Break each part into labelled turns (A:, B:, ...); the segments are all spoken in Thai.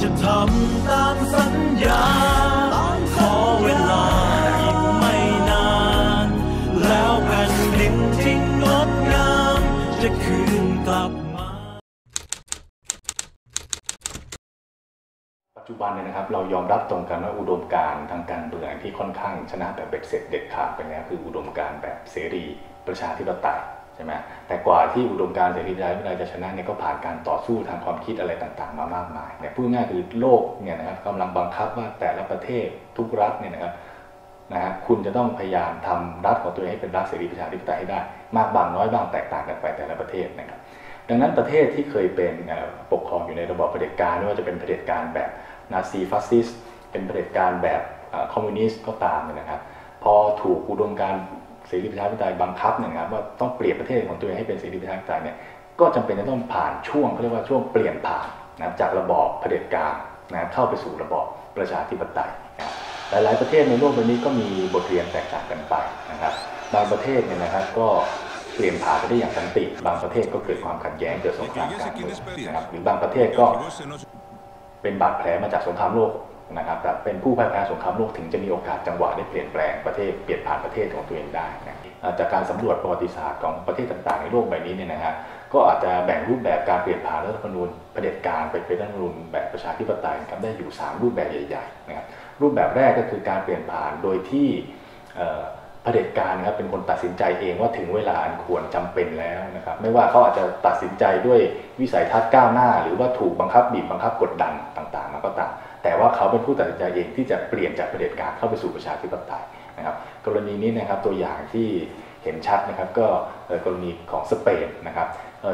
A: จะทำตามสัญญา ขอเวลาอีกไม่นาน แล้วแผ่นดินที่งดงาม จะคืนกลับมา
B: ปัจจุบันเนี่ยนะครับ เรายอมรับตรงกันว่าอุดมการณ์ทางการเมืองที่ค่อนข้างชนะแบบเบ็ดเสร็จเด็ดขาดไปแล้วคืออุดมการณ์แบบเสรีประชาธิปไตย ช่ไหมแต่กว่าที่อุดมการณ์เสรีประชาธิปไตยจะชนะเนี่ยก็ผ่านการต่อสู้ทางความคิดอะไรต่างๆ มามากมายเนี่ยพูดง่ายคือโลกเนี่ยนะครับกำลังบังคับว่าแต่ละประเทศทุกรัฐเนี่ยนะครับนะฮะคุณจะต้องพยายามทำรัฐของตัวเองให้เป็นรัฐเสรีประชาธิปไตยให้ได้ มากบางน้อยบางแตกต่างกันไปแต่ละประเทศนะครับ ดังนั้นประเทศที่เคยเป็นปกครองอยู่ในระบอบเผด็จการไม่ว่าจะเป็นเผด็จการแบบนาซีฟาสซิสเป็นเผด็จการแบบคอมมิวนิสต์ก็ตามเนี่ยนะครับ พอถูกอุดมการ เสรีประชาธิปไตยบังคับเนี่ยนะครับว่าต้องเปลี่ยนประเทศของตัวเองให้เป็นเสรีประชาธิปไตยเนี่ยก็จำเป็นจะต้องผ่านช่วงเขาเรียกว่าช่วงเปลี่ยนผ่านนะครับจากระบอบเผด็จการนะครับเข้าไปสู่ระบอบประชาธิปไตยนะหลาย ๆ ประเทศในโลกใบนี้ก็มีบทเรียนแตกต่างกันไปนะครับบางประเทศเนี่ยนะครับก็เปลี่ยนผ่านไปได้อย่างสันติบางประเทศก็เกิดความขัดแย้งเกิดสงครามการเมืองนะครับหรือบางประเทศก็เป็นบาดแผลมาจากสงครามโลก นะครับแต่เป็นผู้พ่ายแพ้สงครามโลกถึงจะมีโอกาสจังหวะได้เปลี่ยนแปลงประเทศเปลี่ยนผ่านประเทศของตัวเองได้นะจากการสำรวจประวัติศาสตร์ของประเทศต่างๆ ในโลกใบนี้เนี่ยนะฮะก็อาจจะแบ่งรูปแบบการเปลี่ยนผ่านรัฐธรรมนูญเผด็จการไปเป็นรัฐธรรมนูญแบบประชาธิปไตยครับได้อยู่ 3 รูปแบบใหญ่ๆนะครับรูปแบบแรกก็คือการเปลี่ยนผ่านโดยที่เผด็จการนะครับเป็นคนตัดสินใจเองว่าถึงเวลาอันควรจำเป็นแล้วนะครับไม่ว่าเขาอาจจะตัดสินใจด้วยวิสัยทัศน์ก้าวหน้า หรือว่าถูกบังคับบีบบังคับกดดันต่างๆมาก็ตาม แต่ว่าเขาเป็นผู้ตัดสินใจเองที่จะเปลี่ยนจากเผด็จการเข้าไปสู่ประชาธิปไตยนะครับ กรณีนี้นะครับตัวอย่างที่เห็นชัดนะครับก็กรณีของสเปนนะครับ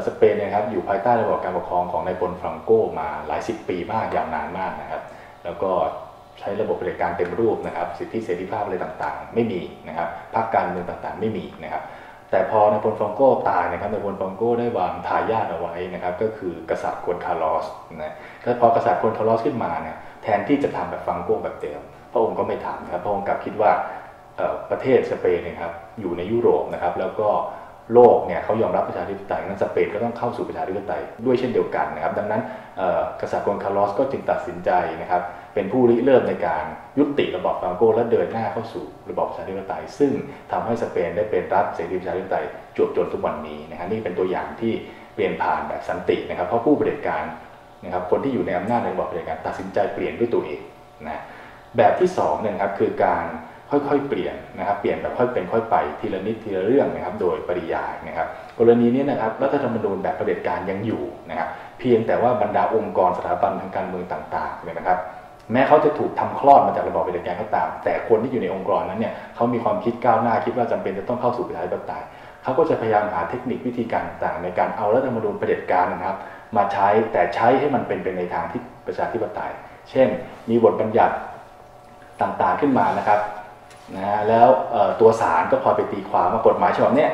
B: สเปนนะครับอยู่ภายใต้ระบบการปกครองของนายพลฟรังโกมาหลายสิบปีมากยาวนานมากนะครับ แล้วก็ใช้ระบบเผด็จการเต็มรูปนะครับ สิทธิเสรีภาพอะไรต่างๆ ไม่มีนะครับพรรคการเมืองต่างๆ ไม่มีนะครับ แต่พอนายพลฟรองโกตายนะครับนายพลฟรองโกได้วางทายาทเอาไว้นะครับ ก็คือกษัตริย์กวนคาร์ลอสนะก็พอกษัตริย์กวนคาร์ลอสขึ้นมาเนี่ยแทนที่จะทำแบบฟรังโกแบบเดิมพระองค์ก็ไม่ทำครับพระองค์กลับคิดว่าประเทศสเปนนยครับอยู่ในยุโรปนะครับ แล้วก็โลกเนี่ยเขายอมรับประชาธิปไตยงั้นสเปนก็ต้องเข้าสู่ประชาธิปไตยด้วยเช่นเดียวกันนะครับ ดังนั้นกษัตริย์กวนคาร์ลอสก็จึงตัดสินใจนะครับ เป็นผู้ริเริ่มในการยุติระบอบฟรังโกและเดินหน้าเข้าสู่ระบอบประชาธิปไตย ซึ่งทำให้สเปนได้เป็นรัฐเสรีประชาธิปไตยจวบจนทุกวันนี้นะครับนี่เป็นตัวอย่างที่เปลี่ยนผ่านแบบสันตินะครับ เพราะผู้เผด็จการนะครับคนที่อยู่ในอำนาจในระบอบเผด็จการตัดสินใจเปลี่ยนด้วยตัวเองนะแบบที่สองเนี่ยครับคือการค่อยๆเปลี่ยนนะครับเปลี่ยนแบบค่อยเป็นค่อยไปทีละนิดทีละเรื่องนะครับโดยปริยายนะครับกรณีนี้นะครับรัฐธรรมนูญแบบเผด็จการยังอยู่นะครับเพียงแต่ว่าบรรดาองค์กรสถาบันทางการเมืองต่างๆเนี่ยนะครับ แม้เขาจะถูกทำคลอดมาจากระบอบเผด็จการก็ตาม แต่คนที่อยู่ในองค์กรนั้นเนี่ยเขามีความคิดก้าวหน้าคิดว่าจำเป็นจะต้องเข้าสู่ประชาธิปไตยเขาก็จะพยายามหาเทคนิควิธีการต่างในการเอารัฐธรรมนูญเผด็จการนะครับ มาใช้แต่ใช้ให้มันเป็นไปในทางที่ประชาธิปไตย เช่น มีบทบัญญัติต่างๆขึ้นมานะครับนะแล้วตัวศาลก็คอยไปตีความว่ากฎหมายฉบับนี้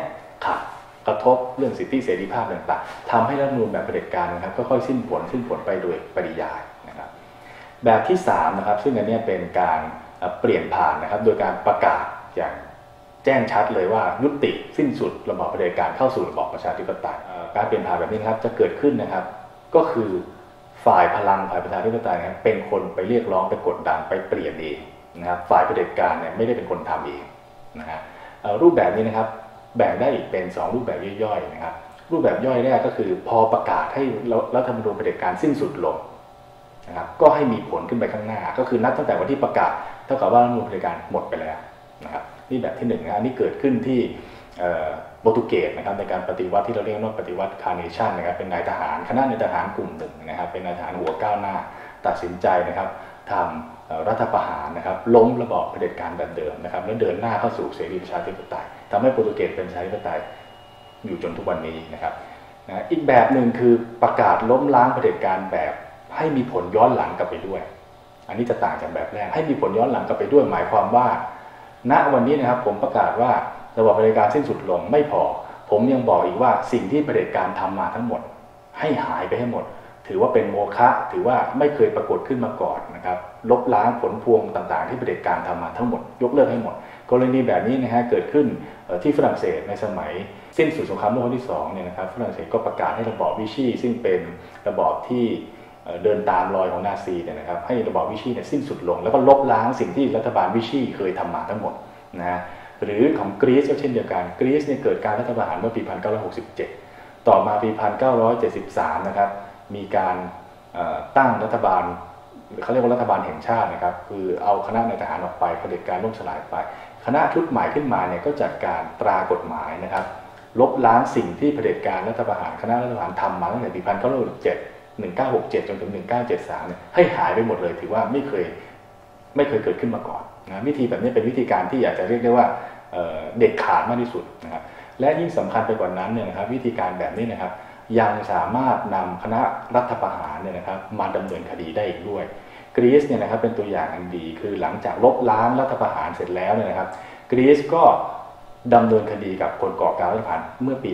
B: ขัดกระทบเรื่องสิทธิเสรีภาพต่างๆทำให้รัฐธรรมนูญแบบเผด็จการนะครับค่อยๆสิ้นผลสิ้นผลไปโดยปริยาย แบบที่3นะครับซึ่งอันนี้เป็นการเปลี่ยนผ่านนะครับ โดยการประกาศอย่างแจ้งชัดเลยว่ายุติสิ้นสุดระบอบเผด็จการเข้าสู่ระบอบประชาธิปไตยการเปลี่ยนผ่านแบบนี้นะครับจะเกิดขึ้นนะครับ ก็คือฝ่ายพลังฝ่ายประชาธิปไตยนะครับเป็นคนไปเรียกร้องไปกดดันไปเปลี่ยนเองนะครับฝ่ายเผด็จการเนี่ยไม่ได้เป็นคนทำเองนะฮะรูปแบบนี้นะครับแบ่งได้อีกเป็น 2 รูปแบบย่อยๆนะครับรูปแบบย่อยแรกก็คือพอประกาศให้รัฐธรรมนูญเผด็จการสิ้นสุดลง นะครับก็ให้มีผลขึ้นไปข้างหน้า ก็คือนับตั้งแต่วันที่ประกาศเท่ากับว่ารัฐมนูญเผด็จการหมดไปแล้วนะครับนี่แบบที่หนึ่งนะอันนี้เกิดขึ้นที่โปรตุเกสนะครับในการปฏิวัติที่เราเรียกว่าปฏิวัติคาร์เนชันนะครับเป็นนายทหารคณะนายทหารกลุ่มหนึ่งนะครับเป็นนายทหารหัวก้าวหน้าตัดสินใจนะครับทำรัฐประหารนะครับล้มระบอบเผด็จการแบบเดิมนะครับแล้วเดินหน้าเข้าสู่เสรีประชาธิปไตยทำให้โปรตุเกสเป็นประชาธิปไตยอยู่จนทุกวันนี้นะครับนะอีกแบบหนึ่งคือประกาศล้มล้างเผด็จการแบบ ให้มีผลย้อนหลังกลับไปด้วย อันนี้จะต่างจากแบบแรก ให้มีผลย้อนหลังกลับไปด้วย หมายความว่า ณวันนี้นะครับผมประกาศว่าระบอบเผด็จการสิ้นสุดลงไม่พอ ผมยังบอกอีกว่าสิ่งที่เผด็จการทำมาทั้งหมด ให้หายไปให้หมด ถือว่าเป็นโมฆะถือว่าไม่เคยปรากฏขึ้นมาก่อนนะครับลบล้างผลพวงต่างๆ ที่เผด็จการทำมาทั้งหมด ยกเลิกให้หมด กรณีแบบนี้นะฮะเกิดขึ้นที่ฝรั่งเศสในสมัยสิ้นสุดสงครามโลกครั้งที่สองเนี่ยนะครับฝรั่งเศสก็ประกาศให้ระบอบวิชีซึ่งเป็นระบอบที่ เดินตามรอยของนาซีเนี่ยนะครับให้ระบอบวิชีเนี่ยสิ้นสุดลง แล้วก็ลบล้างสิ่งที่รัฐบาลวิชีเคยทำมาทั้งหมดนะหรือของกรีซก็เช่นเดียวกันกรีซเนี่ยเกิดการรัฐประหารเมื่อปี 1967 ต่อมาปี 1973 นะครับมีการตั้งรัฐบาลเขาเรียกว่ารัฐบาลแห่งชาตินะครับ คือเอาคณะนายทหารออกไปเผด็จการล่มสลายไป คณะชุดใหม่ขึ้นมาเนี่ยก็จัดการตรากฎหมายนะครับ ลบล้างสิ่งที่เผด็จการรัฐประหารคณะรัฐประหารทำมาตั้งแต่ปี 1967 1967 จนถึง 1973 เนี่ยให้หายไปหมดเลย ถือว่าไม่เคยไม่เคยเกิดขึ้นมาก่อนนะวิธีแบบนี้เป็นวิธีการที่อยากจะเรียกได้ว่าเด็ดขาดมากที่สุดนะครับและยิ่งสำคัญไปกว่านั้นเนี่ยนะครับวิธีการแบบนี้นะครับ ยังสามารถนำคณะรัฐประหารเนี่ยนะครับมาดำเนินคดีได้อีกด้วยกรีซเนี่ยนะครับเป็นตัวอย่างอันดีคือหลังจากลบล้างรัฐประหารเสร็จแล้วเนี่ยนะครับกรีซก็ดำเนินคดีกับคนก่อการรัฐประหารเมื่อปี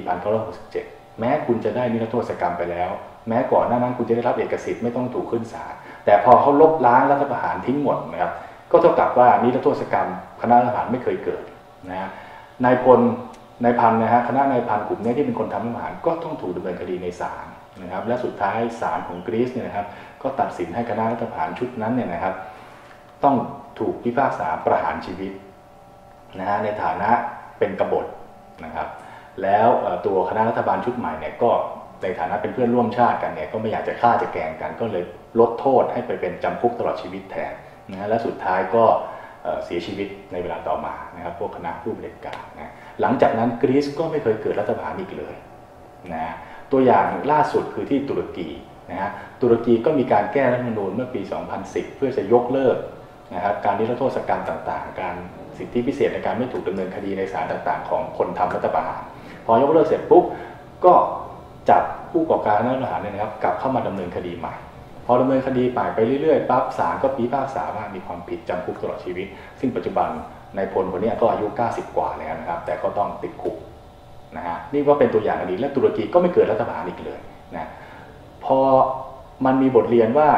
B: 1967 แม้คุณจะได้นิรโทษกรรมไปแล้ว แม้ก่อนหน้านั้นคุณจะได้รับเอกสิทธิ์ไม่ต้องถูกขึ้นศาลแต่พอเขาลบล้างรัฐประหารทิ้งหมดนะครับก็เท่ากับว่านิรโทษกรรม คณะรัฐประหารไม่เคยเกิดนะนายพลนายพันนะฮะคณะนายพันกลุ่มนี้ที่เป็นคนทำรัฐประหารก็ต้องถูกดำเนินคดีในศาลนะครับและสุดท้ายศาลของกรีซเนี่ยนะครับก็ตัดสินให้คณะรัฐประหารชุดนั้นเนี่ยนะครับ ต้องถูกพิพากษาประหารชีวิตนะฮะในฐานะเป็นกบฏนะครับแล้วตัวคณะรัฐบาลชุดใหม่เนี่ยก็ ในฐานะเป็นเพื่อนร่วมชาติกันเนี่ยก็ไม่อยากจะฆ่าจะแกงกันก็เลยลดโทษให้ไปเป็นจำคุกตลอดชีวิตแทนนะและสุดท้ายก็เสียชีวิตในเวลาต่อมานะครับพวกคณะผู้บริการนะหลังจากนั้นกรีซก็ไม่เคยเกิดรัฐประหารอีกเลยนะตัวอย่างล่าสุดคือที่ตุรกีนะฮะตุรกีก็มีการแก้รัฐธรรมนูญเมื่อปี 2010 เพื่อจะยกเลิกนะครับการนิรโทษกรรมต่างๆ การสิทธิพิเศษในการไม่ถูกดำเนินคดีในศาลต่างๆ ของคนทำรัฐประหารพอยกเลิกเสร็จปุ๊บก็ จับผู้ก่อการรัฐประหารเนี่ยนะครับกลับเข้ามาดำเนินคดีใหม่ พอดำเนินคดีไปไปเรื่อยๆปั๊บศาลก็พิพากษาว่ามีความผิดจำคุกตลอดชีวิต ซึ่งปัจจุบันนายพลคนนี้ก็อายุ 90 กว่าแล้วนะครับ แต่ก็ต้องติดคุกนะฮะนี่ก็เป็นตัวอย่างอดีตและตุรกีก็ไม่เกิดรัฐประหารอีกเลยนะพอมันมีบทเรียนว่า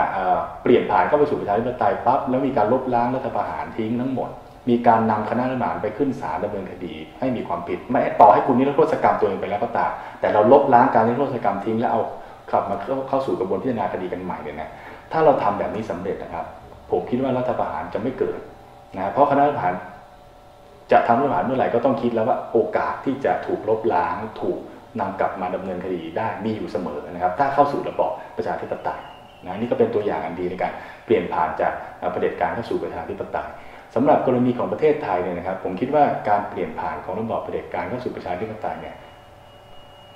B: เปลี่ยนผ่านเข้าไปสู่ประชาธิปไตยปั๊บแล้วมีการลบล้างรัฐประหารทิ้งทั้งหมด มีการนำคณะรัฐประหารไปขึ้นศาลดำเนินคดี ให้มีความผิดไม่ต่อให้คุณนิรโทษกรรมตัวเองไปแล้วก็ตามแต่เราลบล้างการนิรโทษกรรมทิ้งแล้วเอากลับมาเข้าเข้าสู่กระบวนพิจารณาคดีกันใหม่เนี่ยนะถ้าเราทำแบบนี้สำเร็จนะครับ ผมคิดว่ารัฐประหารจะไม่เกิดนะเพราะคณะรัฐประหารจะทำรัฐประหารเมื่อไหร่ก็ต้องคิดแล้วว่าโอกาสที่จะถูกลบล้างถูกนำกลับมาดำเนินคดีได้มีอยู่เสมอนะครับ ถ้าเข้าสู่ระบอบประชาธิปไตยนะนี่ก็เป็นตัวอย่างอันดีในการเปลี่ยนผ่านจากประเด็จการเข้าสู่ประชาธิปไตย สำหรับกรณีของประเทศไทยเนี่ยนะครับ ผมคิดว่าการเปลี่ยนผ่านของระบอบประเด็จการเข้าสู่ประชาธิปไตยเนี่ย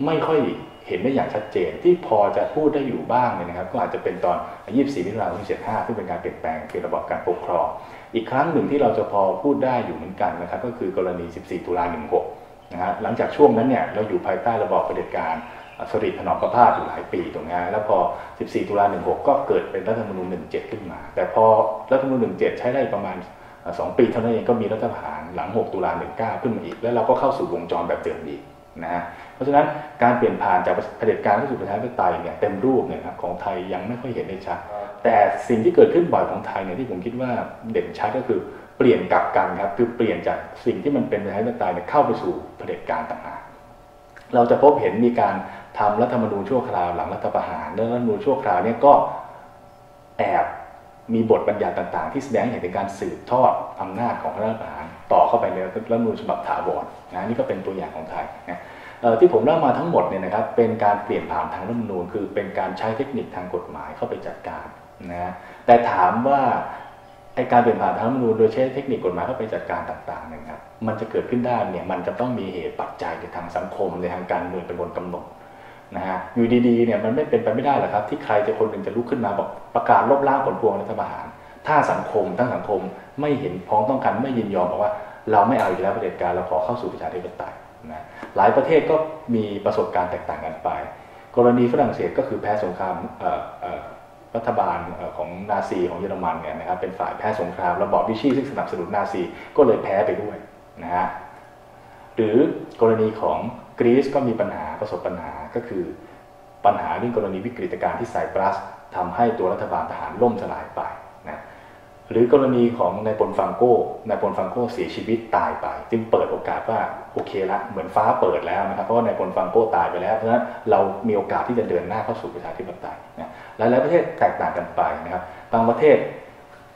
B: ไม่ค่อยเห็นได้อย่างชัดเจนที่พอจะพูดได้อยู่บ้างเนี่ยนะครับ ก็อาจจะเป็นตอน 24 มิถุนายน25ซึ่เป็นการเปลี่ยนแปลงเกี่ยวกับระบอบการปกครอง อีกครั้งหนึ่งที่เราจะพอพูดได้อยู่เหมือนกันนะครับ ก็คือกรณี 14 ตุลา16นะฮะหลังจากช่วงนั้นเนี่ยเราอยู่ภายใต้ระบอบประเด็จการสริถนอมประพาสอยู่หลายปีตรงนี้แล้วพอ 14 ตุลา16 ก็เกิดเป็นรัฐธรรมนูญ 17 ขึ้นมา แต่พอรัฐธรรมนูญ 17 ใช้ได้ประมาณ 2ปีเท่านั้นเองก็มีรัฐประหารหลัง 6 ตุลา19 ขึ้นมาอีก แล้วเราก็เข้าสู่วงจรแบบเดิมอีกนะฮะเพราะฉะนั้นการเปลี่ยนผ่านจากเผด็จการเข้าสู่ประชาธิปไตยเนี่ยเต็มรูปเนี่ยครับของไทยยังไม่ค่อยเห็นได้ชัดแต่สิ่งที่เกิดขึ้นบ่อยของไทยเนี่ยที่ผมคิดว่าเด่นชัดก็คือเปลี่ยนกลับกันครับคือเปลี่ยนจากสิ่งที่มันเป็นประชาธิปไตยเนี่ยเข้าไปสู่เผด็จการต่างหากเราจะพบเห็นมีการทำรัฐธรรมนูญชั่วคราวหลังรัฐประหารและรัฐธรรมนูญชั่วคราวเนี่ยก็แอบ มีบทบัญญัติต่างๆ ที่แสดงเห็นถึงการสืบทอดอำนาจของรัฐประหารต่อเข้าไปในรัฐมนูญฉบับถาวรนะนี่ก็เป็นตัวอย่างของไทยนะที่ผมเล่ามาทั้งหมดเนี่ยนะครับเป็นการเปลี่ยนผ่านทางรัฐมนูญคือเป็นการใช้เทคนิคทางกฎหมายเข้าไปจัดการนะแต่ถามว่าไอการเปลี่ยนผ่านทางรัฐมนูญโดยใช้เทคนิคกฎหมายเข้าไปจัดการต่างๆนะครับมันจะเกิดขึ้นได้เนี่ยมันจะต้องมีเหตุปัจจัยในทางสังคมในทางการเมืองเป็นบนกำหนด นะฮะอยู่ดีๆเนี่ยมันไม่เป็นไปไม่ได้หรอกครับ ที่ใครจะคนหนึ่งจะลุกขึ้นมาบอกประกาศลบล้างผลพวงรัฐประหาร ถ้าสังคมทั้งสังคมไม่เห็นพ้องต้องกันไม่ยินยอมบอกว่า เราไม่เอาอีกแล้วประเด็จการเราขอเข้าสู่ประชาธิปไตยนะหลายประเทศก็มีประสบการณ์แตกต่างกันไป กรณีฝรั่งเศสก็คือแพ้สงครามรัฐบาลของนาซีของเยอรมันเนี่ยนะครับเป็นฝ่ายแพ้สงครามระบอบวิชีซึ่งสนับสนุนนาซีก็เลยแพ้ไปด้วยนะฮะหรือกรณีของกรีซก็มีปัญหาประสบปัญหา ก็คือปัญหาเรื่องกรณีวิกฤตการณ์ที่ไซปรัสทำให้ตัวรัฐบาลทหารล่มสลายไปนะหรือกรณีของนายปนฟังโก้นายปนฟังโก้เสียชีวิตตายไป จึงเปิดโอกาสว่าโอเคละเหมือนฟ้าเปิดแล้วนะครับเพราะว่านายปนฟังโก้ตายไปแล้วเพราะฉะนั้นเรามีโอกาสที่จะเดินหน้าเข้าสู่ประชาธิปไตยนะหลายๆประเทศแตกต่างกันไปนะครับบางประเทศ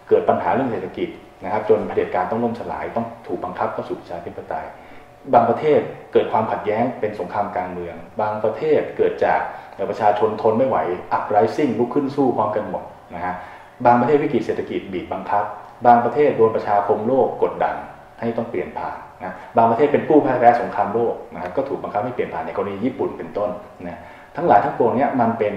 B: เกิดปัญหาเรื่องเศรษฐกิจนะครับจนเผด็จการต้องล่มสลายต้องถูกบังคับเข้าสู่ประชาธิปไตย บางประเทศเกิดความขัดแย้งเป็นสงครามกลางเมือง บางประเทศเกิดจากประชาชนทนไม่ไหวอัพไรซิ่งลุกขึ้นสู้พร้อมกันหมดนะฮะบางประเทศวิกฤตเศรษฐกิจบีบบังคับ บางประเทศโดนประชาคมโลกกดดันให้ต้องเปลี่ยนผ่านนะบางประเทศเป็นผู้พ่ายแพ้สงครามโลกนะครับก็ถูกบังคับให้เปลี่ยนผ่านในกรณีญี่ปุ่นเป็นต้นนะทั้งหลายทั้งปวงนี้มันเป็น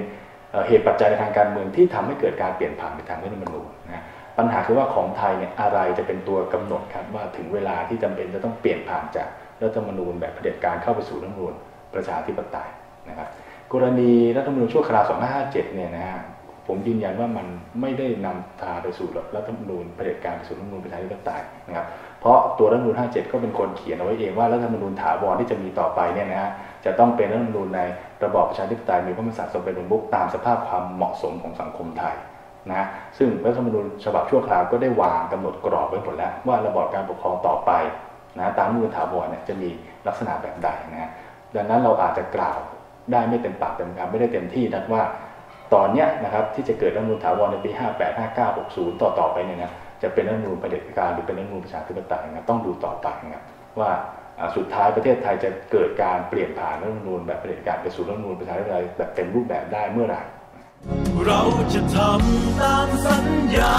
B: เหตุปัจจัยในทางการเมืองที่ทำให้เกิดการเปลี่ยนผ่านในทางรัฐธรรมนูญนะปัญหาคือว่าของไทยเนี่ยอะไรจะเป็นตัวกำหนดครับว่าถึงเวลาที่จำเป็นจะต้องเปลี่ยนผ่านจาก รัฐธรรมนูญแบบเผด็จการเข้าไปสู่รัฐธรรมนูญประชาธิปไตยนะครับ กรณีรัฐธรรมนูญชั่วคราว 2557 เนี่ยนะฮะผมยืนยันว่ามันไม่ได้นำพาไปสู่รัฐธรรมนูญเผด็จการไปสู่รัฐธรรมนูญประชาธิปไตยนะครับ เพราะตัวรัฐธรรมนูญ 57 ก็เป็นคนเขียนเอาไว้เองว่ารัฐธรรมนูญถาวรที่จะมีต่อไปเนี่ยนะฮะจะต้องเป็นรัฐธรรมนูญในระบอบประชาธิปไตยมีพระมหากษัตริย์ทรงเป็นบมุกตามสภาพความเหมาะสมของสังคมไทยนะซึ่งรัฐธรรมนูญฉบับชั่วคราวก็ได้วางกำหนดกรอบไว้หมดแล้วว่าระบอบการปกครองต่อไป นะตามรัฐธรรมนูญถาวรเนี่ยจะมีลักษณะแบบใดนะฮะดังนั้นเราอาจจะกล่าวได้ไม่เต็มปากเต็มคำไม่ได้เต็มที่นะว่าตอนเนี้ยนะครับที่จะเกิดรัฐมนูญถาวรในปี 58 59 60 ต่อต่อไปเนี่ยนะจะเป็นรัฐธรรมนูญเด็จการหรือเป็นรัฐมนูญประชาธิปไตยนะต้องดูต่อไปนะครับว่าสุดท้ายประเทศไทยจะเกิดการเปลี่ยนผ่านรัฐมนูญแบบเด็จการไปสู่รัฐมนูญประชาธิปไตยแบบเต็มรูปแบบได้เมื่อไหร่
A: เราจะทำตามสัญญา